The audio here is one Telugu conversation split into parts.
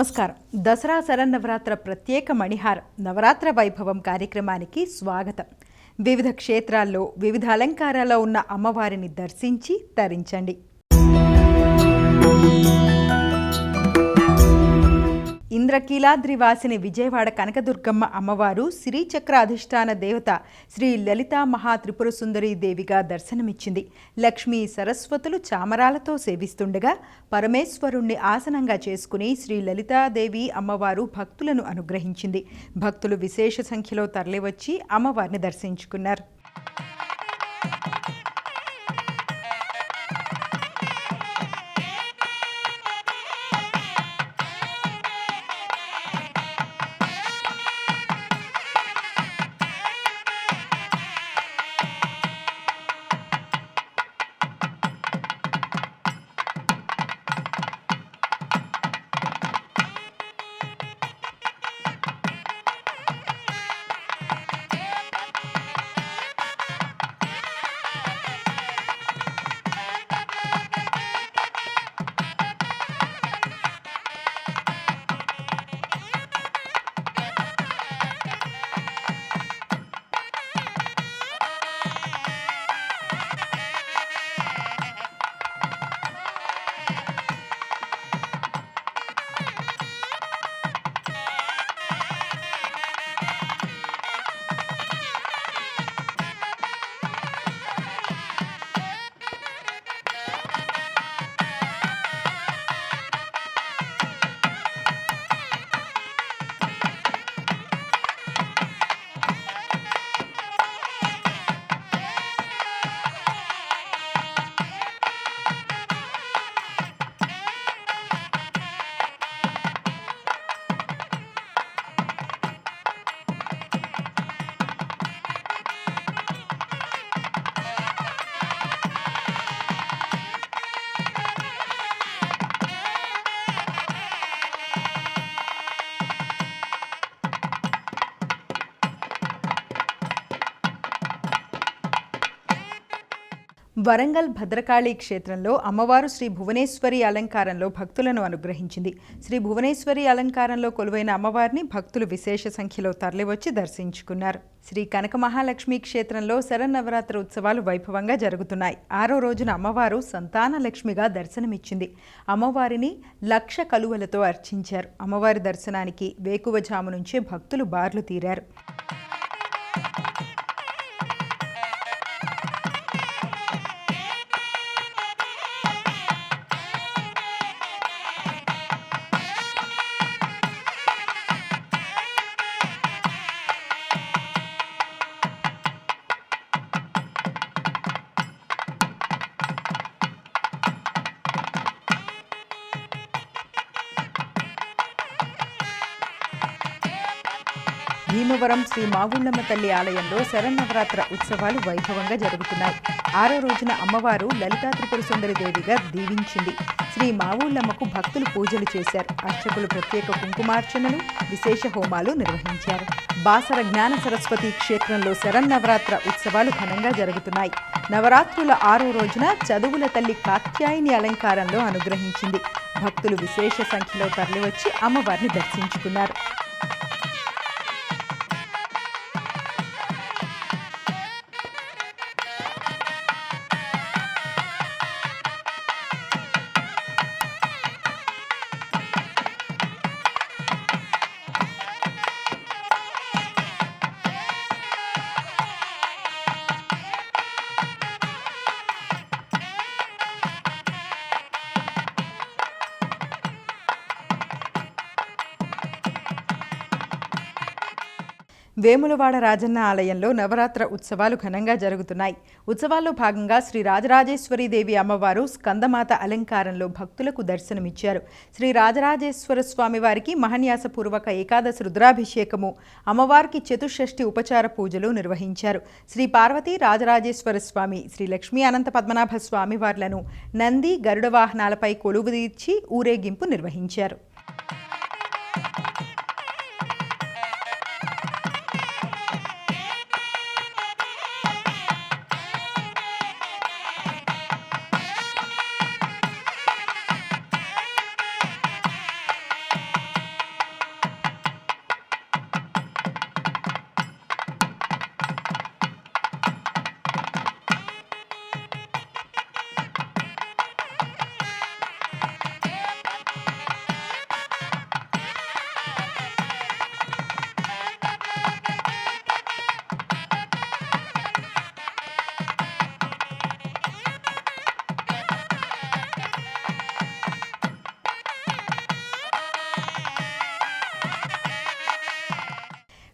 నమస్కారం. దసరా శరన్నవరాత్ర ప్రత్యేక మణిహార్ నవరాత్ర వైభవం కార్యక్రమానికి స్వాగతం. వివిధ క్షేత్రాల్లో వివిధ అలంకారాల్లో ఉన్న అమ్మవారిని దర్శించి తరించండి. ఇంద్రకీలాద్రివాసిని విజయవాడ కనకదుర్గమ్మ అమ్మవారు శ్రీచక్ర అధిష్టాన దేవత శ్రీ లలితా మహా త్రిపుర సుందరీ దేవిగా దర్శనమిచ్చింది. లక్ష్మీ సరస్వతులు చామరాలతో సేవిస్తుండగా పరమేశ్వరుణ్ణి ఆసనంగా చేసుకుని శ్రీ లలితాదేవి అమ్మవారు భక్తులను అనుగ్రహించింది. భక్తులు విశేష సంఖ్యలో తరలివచ్చి అమ్మవారిని దర్శించుకున్నారు. వరంగల్ భద్రకాళి క్షేత్రంలో అమ్మవారు శ్రీ భువనేశ్వరి అలంకారంలో భక్తులను అనుగ్రహించింది. శ్రీ భువనేశ్వరి అలంకారంలో కొలువైన అమ్మవారిని భక్తులు విశేష సంఖ్యలో తరలివచ్చి దర్శించుకున్నారు. శ్రీ కనక మహాలక్ష్మి క్షేత్రంలో శరన్నవరాత్రి ఉత్సవాలు వైభవంగా జరుగుతున్నాయి. ఆరో రోజున అమ్మవారు సంతాన లక్ష్మిగా దర్శనమిచ్చింది. అమ్మవారిని లక్ష కలువలతో అర్చించారు. అమ్మవారి దర్శనానికి వేకువజాము నుంచే భక్తులు బార్లు తీరారు. భీమవరం శ్రీ మాగుళ్ళమ్మ తల్లి ఆలయంలో శరన్నవరాత్ర ఉత్సవాలు వైభవంగా జరుగుతున్నాయి. ఆరో రోజున అమ్మవారు లలితా త్రిపుర సుందరి దేవిగా దీవించింది. శ్రీ మావుళ్ళమ్మకు భక్తులు పూజలు చేశారు. అర్చకులు ప్రత్యేక కుంకుమార్చనలు విశేష హోమాలు నిర్వహించారు. బాసర జ్ఞాన సరస్వతి క్షేత్రంలో శరన్నవరాత్ర ఉత్సవాలు ఘనంగా జరుగుతున్నాయి. నవరాత్రుల ఆరో రోజున చదువుల తల్లి కాత్యాయని అలంకారంలో అనుగ్రహించింది. భక్తులు విశేష సంఖ్యలో తరలివచ్చి అమ్మవారిని దర్శించుకున్నారు. వేములవాడ రాజన్న ఆలయంలో నవరాత్ర ఉత్సవాలు ఘనంగా జరుగుతున్నాయి. ఉత్సవాల్లో భాగంగా శ్రీ రాజరాజేశ్వరీదేవి అమ్మవారు స్కందమాత అలంకారంలో భక్తులకు దర్శనమిచ్చారు. శ్రీ రాజరాజేశ్వర స్వామి వారికి మహన్యాసపూర్వక ఏకాదశి రుద్రాభిషేకము అమ్మవారికి చతుషష్ఠి ఉపచార పూజలు నిర్వహించారు. శ్రీ పార్వతీ రాజరాజేశ్వర స్వామి శ్రీ లక్ష్మీ అనంత పద్మనాభ స్వామి వార్లను నంది గరుడ వాహనాలపై కొలువుదీర్చి ఊరేగింపు నిర్వహించారు.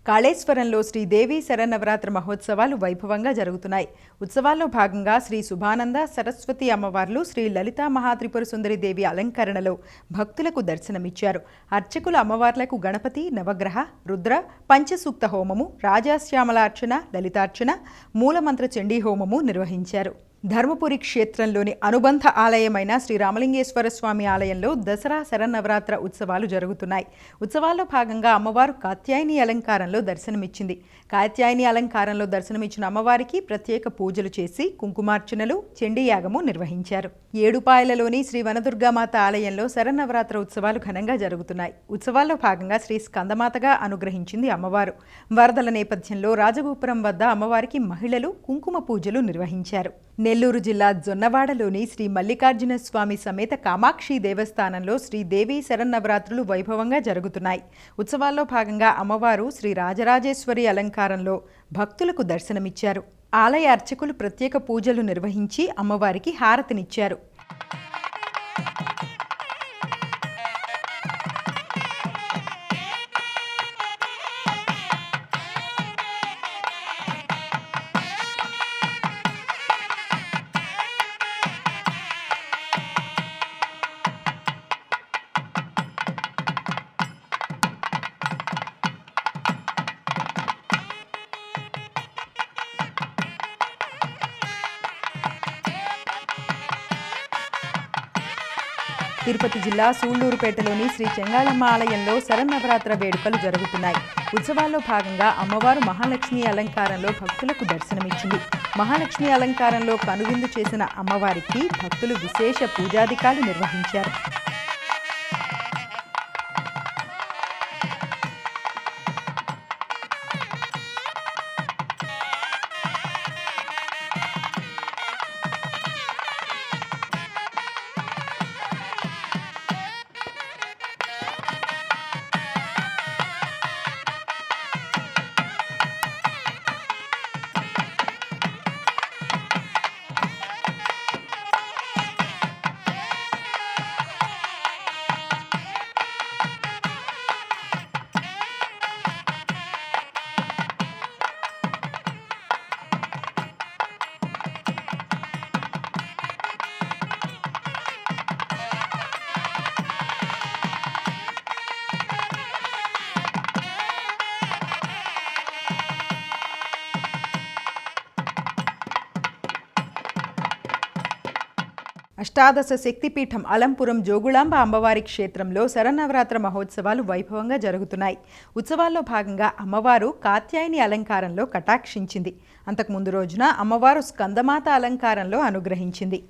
కాళేశ్వరంలో శ్రీదేవి శరన్నవరాత్రి మహోత్సవాలు వైభవంగా జరుగుతున్నాయి. ఉత్సవాల్లో భాగంగా శ్రీ శుభానంద సరస్వతి అమ్మవార్లు శ్రీ లలితా మహాత్రిపుర సుందరి దేవి అలంకరణలో భక్తులకు దర్శనమిచ్చారు. అర్చకులు అమ్మవార్లకు గణపతి నవగ్రహ రుద్ర పంచసూక్త హోమము రాజాశ్యామలార్చన లలితార్చన మూలమంత్ర చండీ హోమము నిర్వహించారు. ధర్మపురి క్షేత్రంలోని అనుబంధ ఆలయమైన శ్రీ రామలింగేశ్వర స్వామి ఆలయంలో దసరా శరన్నవరాత్ర ఉత్సవాలు జరుగుతున్నాయి. ఉత్సవాల్లో భాగంగా అమ్మవారు కాత్యాయని అలంకారంలో దర్శనమిచ్చింది. కాత్యాయని అలంకారంలో దర్శనమిచ్చిన అమ్మవారికి ప్రత్యేక పూజలు చేసి కుంకుమార్చనలు చండీయాగము నిర్వహించారు. ఏడుపాయలలోని శ్రీ వనదుర్గామాత ఆలయంలో శరన్నవరాత్ర ఉత్సవాలు ఘనంగా జరుగుతున్నాయి. ఉత్సవాల్లో భాగంగా శ్రీ స్కందమాతగా అనుగ్రహించింది అమ్మవారు. వరదల నేపథ్యంలో రాజగోపురం వద్ద అమ్మవారికి మహిళలు కుంకుమ పూజలు నిర్వహించారు. నెల్లూరు జిల్లా జొన్నవాడలోని శ్రీ మల్లికార్జున స్వామి సమేత కామాక్షి దేవస్థానంలో శ్రీదేవి శరన్నవరాత్రులు వైభవంగా జరుగుతున్నాయి. ఉత్సవాల్లో భాగంగా అమ్మవారు శ్రీ రాజరాజేశ్వరి అలంకారంలో భక్తులకు దర్శనమిచ్చారు. ఆలయ అర్చకులు ప్రత్యేక పూజలు నిర్వహించి అమ్మవారికి హారతినిచ్చారు. తిరుపతి జిల్లా సూళ్ళూరుపేటలోని శ్రీ చెంగాళమ్మ ఆలయంలో శరన్నవరాత్ర వేడుకలు జరుగుతున్నాయి. ఉత్సవాల్లో భాగంగా అమ్మవారు మహాలక్ష్మి అలంకారంలో భక్తులకు దర్శనమిచ్చింది. మహాలక్ష్మి అలంకారంలో కనువిందు చేసిన అమ్మవారికి భక్తులు విశేష పూజాధికాలు నిర్వహించారు. అష్టాదశ శక్తిపీఠం అలంపురం జోగుళాంబ అమ్మవారి క్షేత్రంలో శరన్నవరాత్ర మహోత్సవాలు వైభవంగా జరుగుతున్నాయి. ఉత్సవాల్లో భాగంగా అమ్మవారు కాత్యాయని అలంకారంలో కటాక్షించింది. అంతకుముందు రోజున అమ్మవారు స్కందమాత అలంకారంలో అనుగ్రహించింది.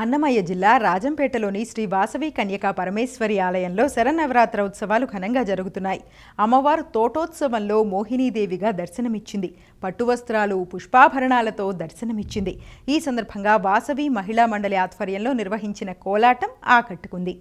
అన్నమయ్య జిల్లా రాజంపేటలోని శ్రీ వాసవి కన్యకా పరమేశ్వరి ఆలయంలో శరన్నవరాత్ర ఉత్సవాలు ఘనంగా జరుగుతున్నాయి. అమ్మవారు తోటోత్సవంలో మోహినీదేవిగా దర్శనమిచ్చింది. పట్టు వస్త్రాలు పుష్పాభరణాలతో దర్శనమిచ్చింది. ఈ సందర్భంగా వాసవి మహిళా మండలి ఆధ్వర్యంలో నిర్వహించిన కోలాటం ఆకట్టుకుంది.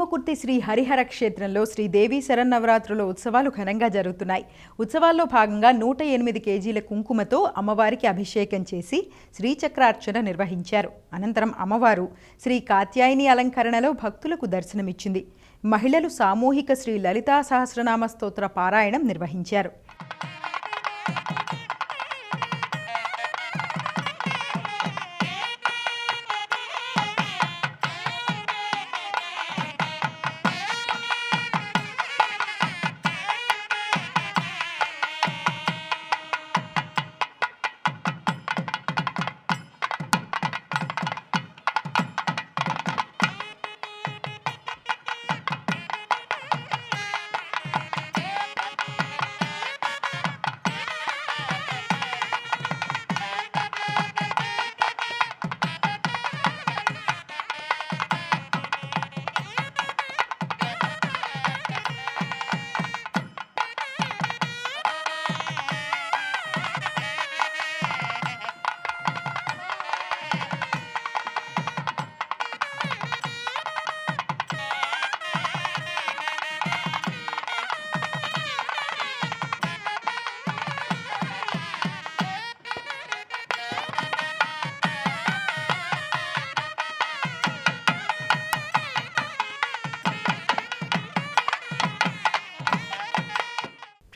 చీమకుర్తి శ్రీ హరిహర క్షేత్రంలో శ్రీదేవి శరన్నవరాత్రుల ఉత్సవాలు ఘనంగా జరుగుతున్నాయి. ఉత్సవాల్లో భాగంగా నూట ఎనిమిది కేజీల కుంకుమతో అమ్మవారికి అభిషేకం చేసి శ్రీచక్రార్చన నిర్వహించారు. అనంతరం అమ్మవారు శ్రీ కాత్యాయని అలంకరణలో భక్తులకు దర్శనమిచ్చింది. మహిళలు సామూహిక శ్రీ లలితా సహస్రనామ స్తోత్ర పారాయణం నిర్వహించారు.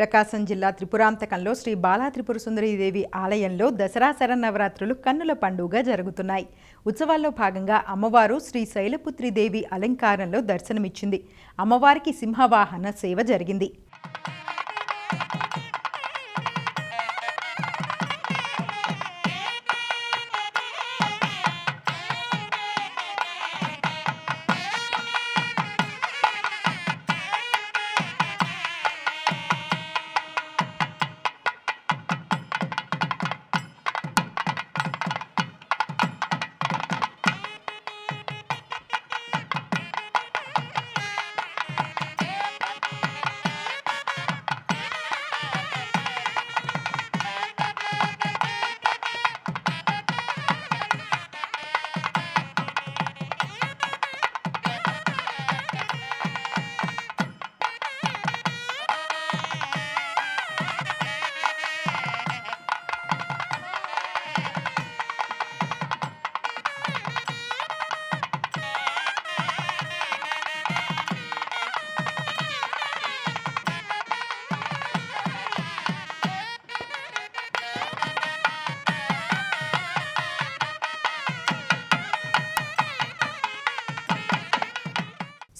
ప్రకాశం జిల్లా త్రిపురాంతకంలో శ్రీ బాలా త్రిపుర సుందరీదేవి ఆలయంలో దసరా శరన్నవరాత్రులు కన్నుల పండుగ జరుగుతున్నాయి. ఉత్సవాల్లో భాగంగా అమ్మవారు శ్రీ శైలపుత్రిదేవి అలంకారంలో దర్శనమిచ్చింది. అమ్మవారికి సింహవాహన సేవ జరిగింది.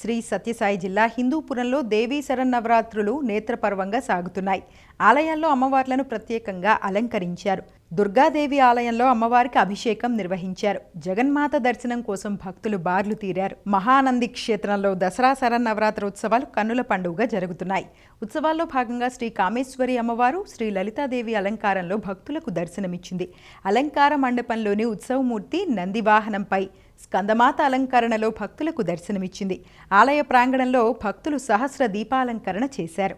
శ్రీ సత్యసాయి జిల్లా హిందూపురంలో దేవీ శరన్నవరాత్రులు నేత్రపర్వంగా సాగుతున్నాయి. ఆలయాల్లో అమ్మవార్లను ప్రత్యేకంగా అలంకరించారు. దుర్గాదేవి ఆలయంలో అమ్మవారికి అభిషేకం నిర్వహించారు. జగన్మాత దర్శనం కోసం భక్తులు బార్లు తీరారు. మహానంది క్షేత్రంలో దసరా శరన్నవరాత్రి ఉత్సవాలు కన్నుల పండుగగా జరుగుతున్నాయి. ఉత్సవాల్లో భాగంగా శ్రీ కామేశ్వరి అమ్మవారు శ్రీ లలితాదేవి అలంకారంలో భక్తులకు దర్శనమిచ్చింది. అలంకార మండపంలోని ఉత్సవమూర్తి నందివాహనంపై స్కందమాత అలంకరణలో భక్తులకు దర్శనమిచ్చింది. ఆలయ ప్రాంగణంలో భక్తులు సహస్ర దీపాలంకరణ చేశారు.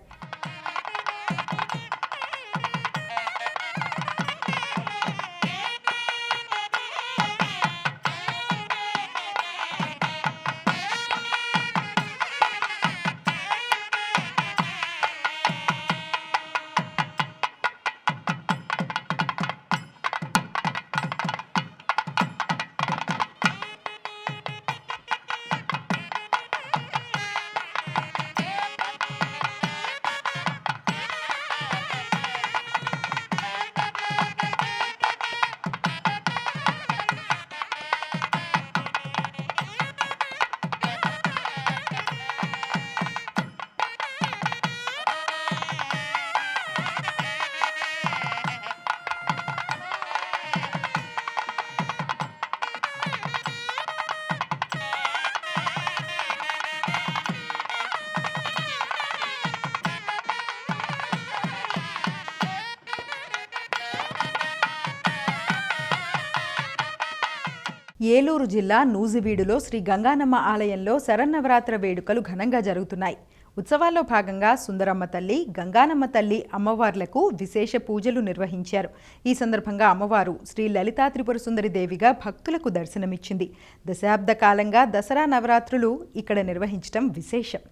ఏలూరు జిల్లా నూజివీడులో శ్రీ గంగానమ్మ ఆలయంలో శరన్నవరాత్ర వేడుకలు ఘనంగా జరుగుతున్నాయి. ఉత్సవాల్లో భాగంగా సుందరమ్మ తల్లి గంగానమ్మ తల్లి అమ్మవార్లకు విశేష పూజలు నిర్వహించారు. ఈ సందర్భంగా అమ్మవారు శ్రీ లలితా త్రిపుర సుందరి దేవిగా భక్తులకు దర్శనమిచ్చింది. దశాబ్ద కాలంగా దసరా నవరాత్రులు ఇక్కడ నిర్వహించడం విశేషం.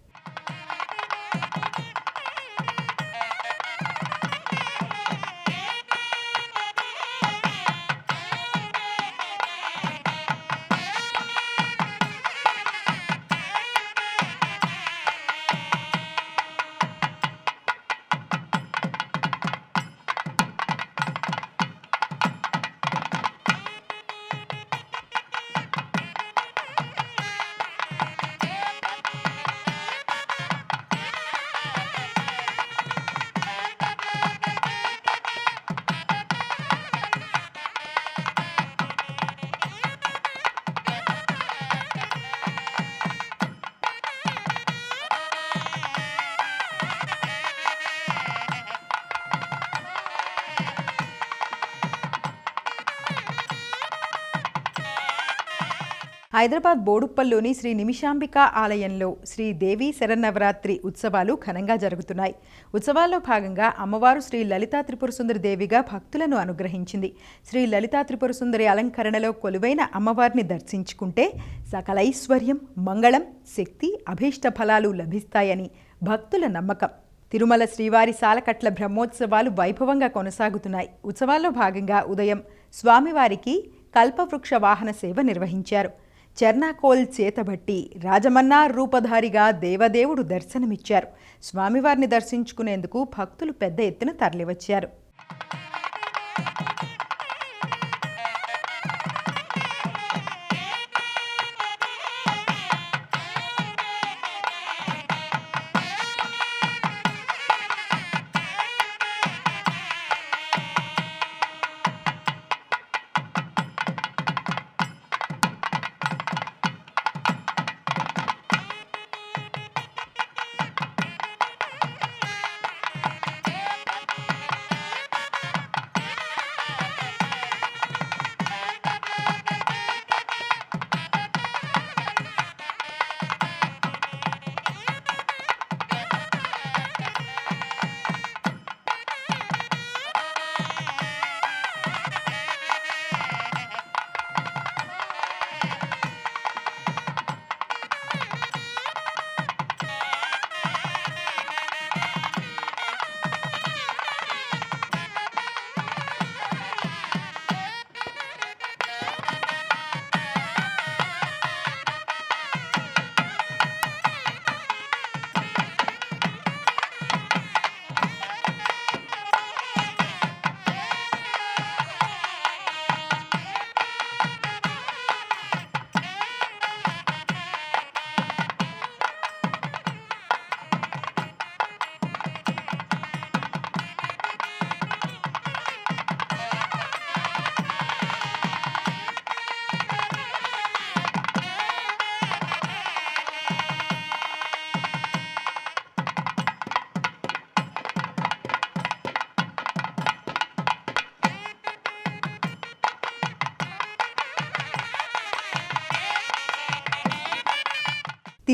హైదరాబాద్ బోడుప్పల్లోని శ్రీ నిమిషాంబిక ఆలయంలో శ్రీదేవి శరన్నవరాత్రి ఉత్సవాలు ఘనంగా జరుగుతున్నాయి. ఉత్సవాల్లో భాగంగా అమ్మవారు శ్రీ లలితా త్రిపురసుందరి దేవిగా భక్తులను అనుగ్రహించింది. శ్రీ లలితా త్రిపురసుందరి అలంకరణలో కొలువైన అమ్మవారిని దర్శించుకుంటే సకల ఐశ్వర్యం మంగళం శక్తి అభీష్ట ఫలాలు లభిస్తాయని భక్తుల నమ్మకం. తిరుమల శ్రీవారి సాలకట్ల బ్రహ్మోత్సవాలు వైభవంగా కొనసాగుతున్నాయి. ఉత్సవాల్లో భాగంగా ఉదయం స్వామివారికి కల్పవృక్ష వాహన సేవ నిర్వహించారు. చెర్నాకోల్ చేతబట్టి రాజమన్నార్ రూపధారిగా దేవదేవుడు దర్శనమిచ్చారు. స్వామివారిని దర్శించుకునేందుకు భక్తులు పెద్ద ఎత్తున తరలివచ్చారు.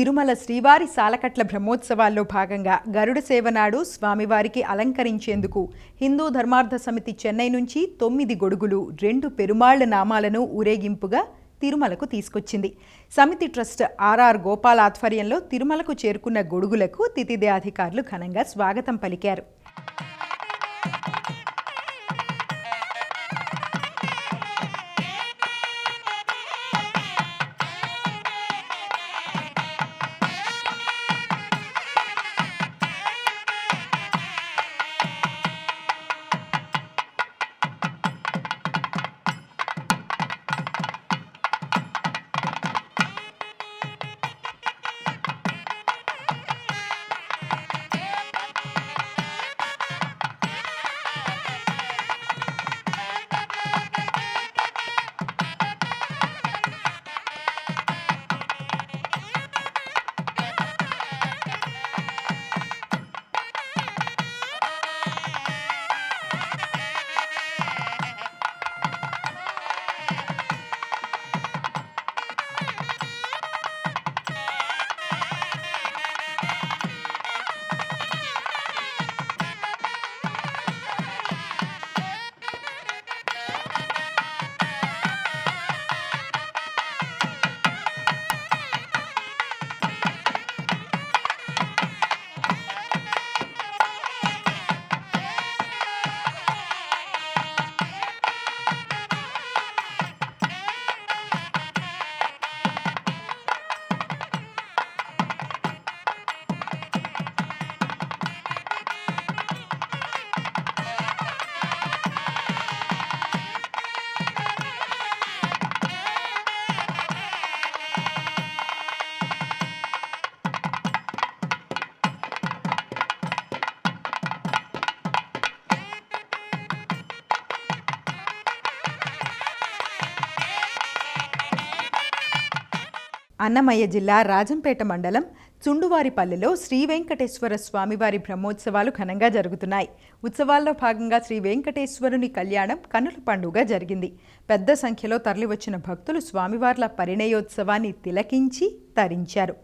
తిరుమల శ్రీవారి సాలకట్ల బ్రహ్మోత్సవాల్లో భాగంగా గరుడ సేవనాడు స్వామివారికి అలంకరించేందుకు హిందూ ధర్మార్థ సమితి చెన్నై నుంచి తొమ్మిది గొడుగులు రెండు పెరుమాళ్ళ నామాలను ఊరేగింపుగా తిరుమలకు తీసుకొచ్చింది. సమితి ట్రస్ట్ ఆర్ఆర్ గోపాల్ ఆధ్వర్యంలో తిరుమలకు చేరుకున్న గొడుగులకు తితిదే అధికారులు ఘనంగా స్వాగతం పలికారు. అన్నమయ్య జిల్లా రాజంపేట మండలం చుండువారిపల్లెలో శ్రీ వెంకటేశ్వర స్వామివారి బ్రహ్మోత్సవాలు ఘనంగా జరుగుతున్నాయి. ఉత్సవాల్లో భాగంగా శ్రీ వెంకటేశ్వరుని కళ్యాణం కనుల పండుగ జరిగింది. పెద్ద సంఖ్యలో తరలివచ్చిన భక్తులు స్వామివార్ల పరిణయోత్సవాన్ని తిలకించి తరించారు.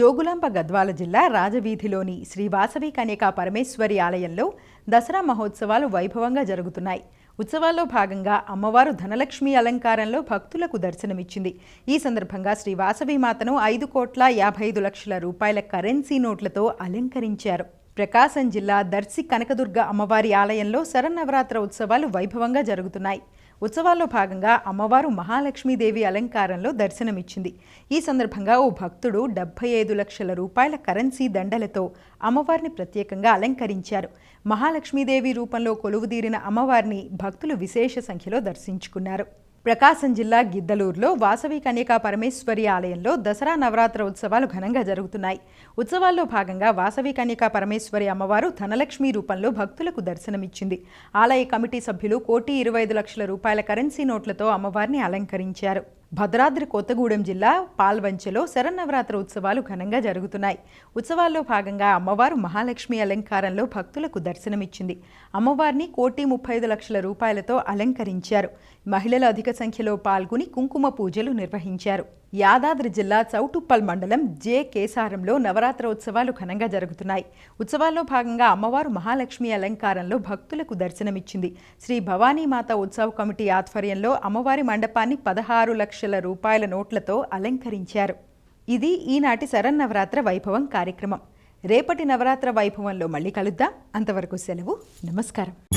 జోగులాంబ గద్వాల జిల్లా రాజవీధిలోని శ్రీ వాసవి కన్యకా పరమేశ్వరి ఆలయంలో దసరా మహోత్సవాలు వైభవంగా జరుగుతున్నాయి. ఉత్సవాల్లో భాగంగా అమ్మవారు ధనలక్ష్మి అలంకారంలో భక్తులకు దర్శనమిచ్చింది. ఈ సందర్భంగా శ్రీ వాసవి మాతను ఐదు కోట్ల యాభై ఐదు లక్షల రూపాయల కరెన్సీ నోట్లతో అలంకరించారు. ప్రకాశం జిల్లా దర్శి కనకదుర్గ అమ్మవారి ఆలయంలో శరన్నవరాత్ర ఉత్సవాలు వైభవంగా జరుగుతున్నాయి. ఉత్సవాల్లో భాగంగా అమ్మవారు మహాలక్ష్మీదేవి అలంకారంలో దర్శనమిచ్చింది. ఈ సందర్భంగా ఓ భక్తుడు డెబ్బై ఐదు లక్షల రూపాయల కరెన్సీ దండలతో అమ్మవారిని ప్రత్యేకంగా అలంకరించారు. మహాలక్ష్మీదేవి రూపంలో కొలువుదీరిన అమ్మవారిని భక్తులు విశేష సంఖ్యలో దర్శించుకున్నారు. ప్రకాశం జిల్లా గిద్దలూరులో వాసవి కన్యకా పరమేశ్వరి ఆలయంలో దసరా నవరాత్ర ఉత్సవాలు ఘనంగా జరుగుతున్నాయి. ఉత్సవాల్లో భాగంగా వాసవి కన్యకా పరమేశ్వరి అమ్మవారు ధనలక్ష్మి రూపంలో భక్తులకు దర్శనమిచ్చింది. ఆలయ కమిటీ సభ్యులు కోటి ఇరవై ఐదు లక్షల రూపాయల కరెన్సీ నోట్లతో అమ్మవారిని అలంకరించారు. భద్రాద్రి కొత్తగూడెం జిల్లా పాల్వంచలో శరన్నవరాత్రి ఉత్సవాలు ఘనంగా జరుగుతున్నాయి. ఉత్సవాల్లో భాగంగా అమ్మవారు మహాలక్ష్మి అలంకారంలో భక్తులకు దర్శనమిచ్చింది. అమ్మవారిని కోటి ముప్పై ఐదు లక్షల రూపాయలతో అలంకరించారు. మహిళలు అధిక సంఖ్యలో పాల్గొని కుంకుమ పూజలు నిర్వహించారు. యాదాద్రి జిల్లా చౌటుప్పల్ మండలం జే. కేసారంలో నవరాత్ర ఉత్సవాలు ఘనంగా జరుగుతున్నాయి. ఉత్సవాల్లో భాగంగా అమ్మవారు మహాలక్ష్మి అలంకారంలో భక్తులకు దర్శనమిచ్చింది. శ్రీ భవానీమాత ఉత్సవ కమిటీ ఆధ్వర్యంలో అమ్మవారి మండపాన్ని పదహారు లక్షల రూపాయల నోట్లతో అలంకరించారు. ఇది ఈనాటి శరన్నవరాత్ర వైభవం కార్యక్రమం. రేపటి నవరాత్ర వైభవంలో మళ్ళీ కలుద్దాం. అంతవరకు సెలవు. నమస్కారం.